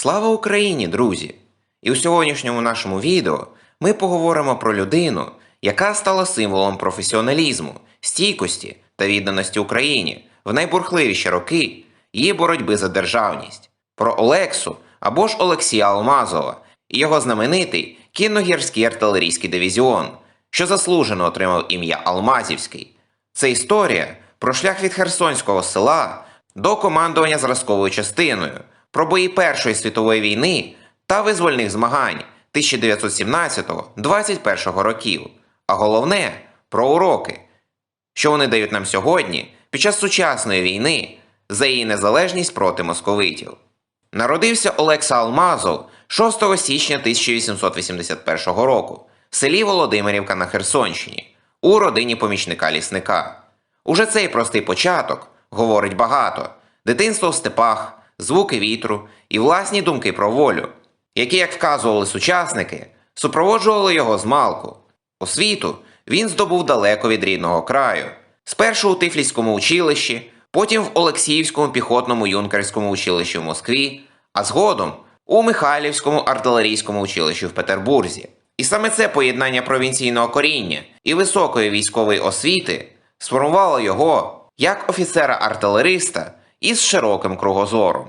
Слава Україні, друзі! І у сьогоднішньому нашому відео ми поговоримо про людину, яка стала символом професіоналізму, стійкості та відданості Україні в найбурхливіші роки її боротьби за державність, про Олексу або ж Олексія Алмазова і його знаменитий кінногірський артилерійський дивізіон, що заслужено отримав ім'я Алмазівський. Це історія про шлях від Херсонського села до командування зразковою частиною, про бої Першої світової війни та визвольних змагань 1917-21 років, а головне про уроки, що вони дають нам сьогодні під час сучасної війни за її незалежність проти московитів. Народився Олекса Алмазов 6 січня 1881 року в селі Володимирівка на Херсонщині у родині помічника лісника. Уже цей простий початок говорить багато: дитинство в степах, звуки вітру і власні думки про волю, які, як вказували сучасники, супроводжували його з малку. Освіту він здобув далеко від рідного краю. Спершу у Тифліському училищі, потім в Олексіївському піхотному юнкерському училищі в Москві, а згодом у Михайлівському артилерійському училищі в Петербурзі. І саме це поєднання провінційного коріння і високої військової освіти сформувало його як офіцера-артилериста із широким кругозором.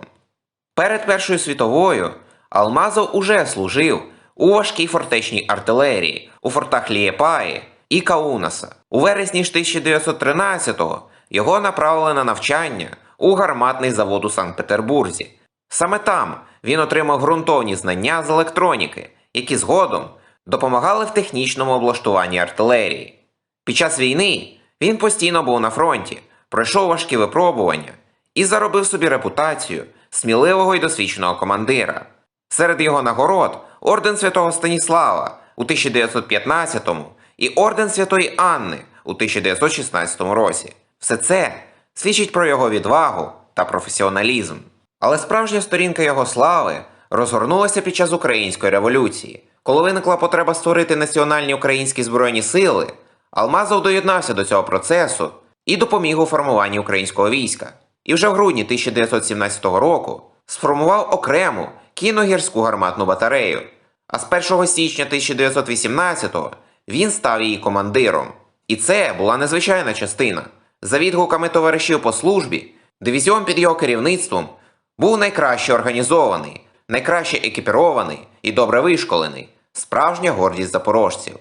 Перед Першою світовою Алмазов уже служив у важкій фортечній артилерії у фортах Лієпаї і Каунаса. У вересні 1913-го його направили на навчання у гарматний завод у Санкт-Петербурзі. Саме там він отримав ґрунтовні знання з електроніки, які згодом допомагали в технічному облаштуванні артилерії. Під час війни він постійно був на фронті, пройшов важкі випробування і заробив собі репутацію сміливого і досвідченого командира. Серед його нагород орден святого Станіслава у 1915 і орден Святої Анни у 1916 році. Все це свідчить про його відвагу та професіоналізм. Але справжня сторінка його слави розгорнулася під час української революції. Коли виникла потреба створити національні українські збройні сили, Алмазов доєднався до цього процесу і допоміг у формуванні українського війська. І вже в грудні 1917 року сформував окрему кіногірську гарматну батарею. А з 1 січня 1918-го він став її командиром. І це була незвичайна частина. За відгуками товаришів по службі, дивізіон під його керівництвом був найкраще організований, найкраще екіпірований і добре вишколений, справжня гордість запорожців.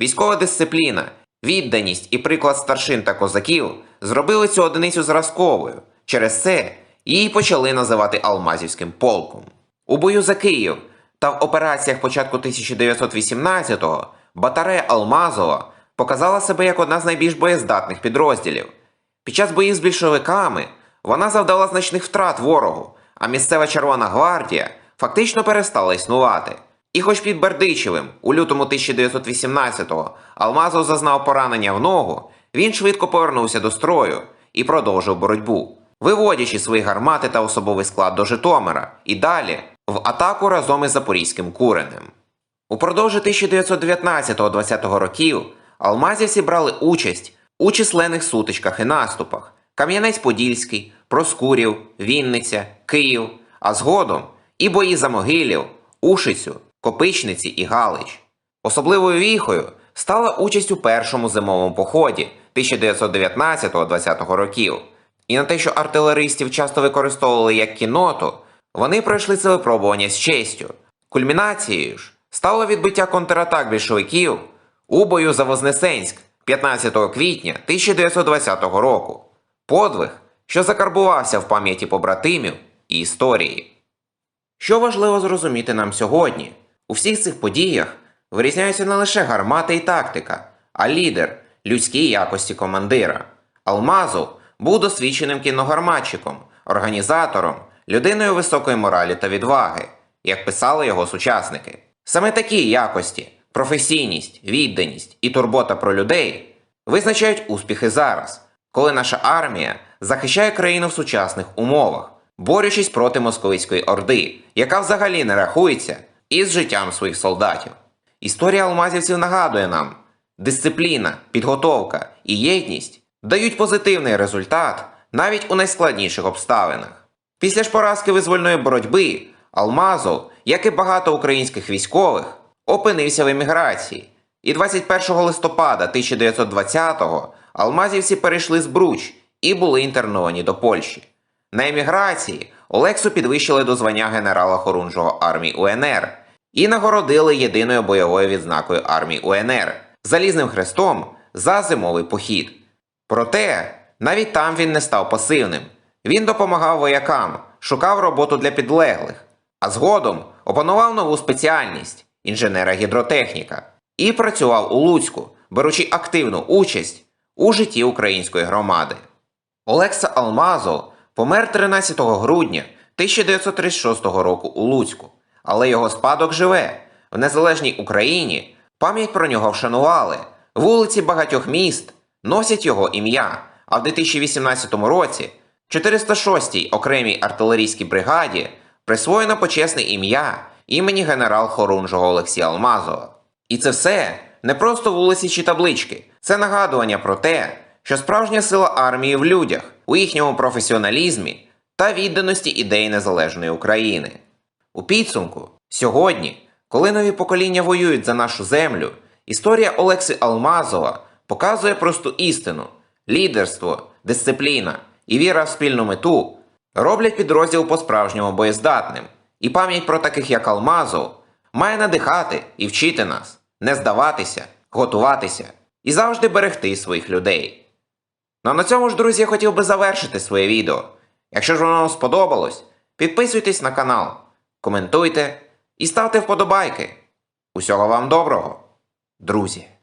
Військова дисципліна, відданість і приклад старшин та козаків зробили цю одиницю зразковою. Через це її почали називати Алмазівським полком. У бою за Київ та в операціях початку 1918-го батарея Алмазова показала себе як одна з найбільш боєздатних підрозділів. Під час боїв з більшовиками вона завдала значних втрат ворогу, а місцева Червона гвардія фактично перестала існувати. І хоч під Бердичевим у лютому 1918-го Алмазов зазнав поранення в ногу, він швидко повернувся до строю і продовжив боротьбу, виводячи свої гармати та особовий склад до Житомира і далі в атаку разом із Запорізьким куренем. Упродовж 1919-20 років алмазівці брали участь у численних сутичках і наступах Кам'янець-Подільський, Проскурів, Вінниця, Київ, а згодом і бої за Могилів, Ушицю, Копичниці і Галич. Особливою віхою стала участь у першому зимовому поході 1919-20 років. І на те, що артилеристів часто використовували як кіноту, вони пройшли це випробування з честю. Кульмінацією ж стало відбиття контратак більшовиків у бою за Вознесенськ 15 квітня 1920 року. Подвиг, що закарбувався в пам'яті побратимів і історії. Що важливо зрозуміти нам сьогодні? У всіх цих подіях вирізняються не лише гармата і тактика, а лідер, людські якості командира. Алмазов був досвідченим кіногарматчиком, організатором, людиною високої моралі та відваги, як писали його сучасники. Саме такі якості професійність, відданість і турбота про людей визначають успіхи зараз, коли наша армія захищає країну в сучасних умовах, борючись проти московицької орди, яка взагалі не рахується із життям своїх солдатів. Історія алмазівців нагадує нам, дисципліна, підготовка і єдність дають позитивний результат навіть у найскладніших обставинах. Після ж поразки визвольної боротьби Алмазов, як і багато українських військових, опинився в еміграції. І 21 листопада 1920-го алмазівці перейшли з Бруч і були інтерновані до Польщі. На еміграції Олексу підвищили до звання генерала Хорунжого армії УНР і нагородили єдиною бойовою відзнакою армії УНР залізним хрестом за зимовий похід. Проте навіть там він не став пасивним. Він допомагав воякам, шукав роботу для підлеглих, а згодом опанував нову спеціальність інженера-гідротехніка і працював у Луцьку, беручи активну участь у житті української громади. Олекса Алмазов помер 13 грудня 1936 року у Луцьку, але його спадок живе. В незалежній Україні пам'ять про нього вшанували. Вулиці багатьох міст носять його ім'я, а в 2018 році 406-й окремій артилерійській бригаді присвоєно почесне ім'я імені генерал Хорунжого Олексія Алмазова. І це все не просто вулиці чи таблички, це нагадування про те, що справжня сила армії в людях, у їхньому професіоналізмі та відданості ідеї незалежної України. У підсумку, сьогодні, коли нові покоління воюють за нашу землю, історія Олекси Алмазова показує просту істину: лідерство, дисципліна і віра в спільну мету роблять підрозділ по-справжньому боєздатним. І пам'ять про таких, як Алмазов, має надихати і вчити нас не здаватися, готуватися і завжди берегти своїх людей. Ну а на цьому ж, друзі, я хотів би завершити своє відео. Якщо ж воно вам сподобалось, підписуйтесь на канал, коментуйте і ставте вподобайки. Усього вам доброго, друзі!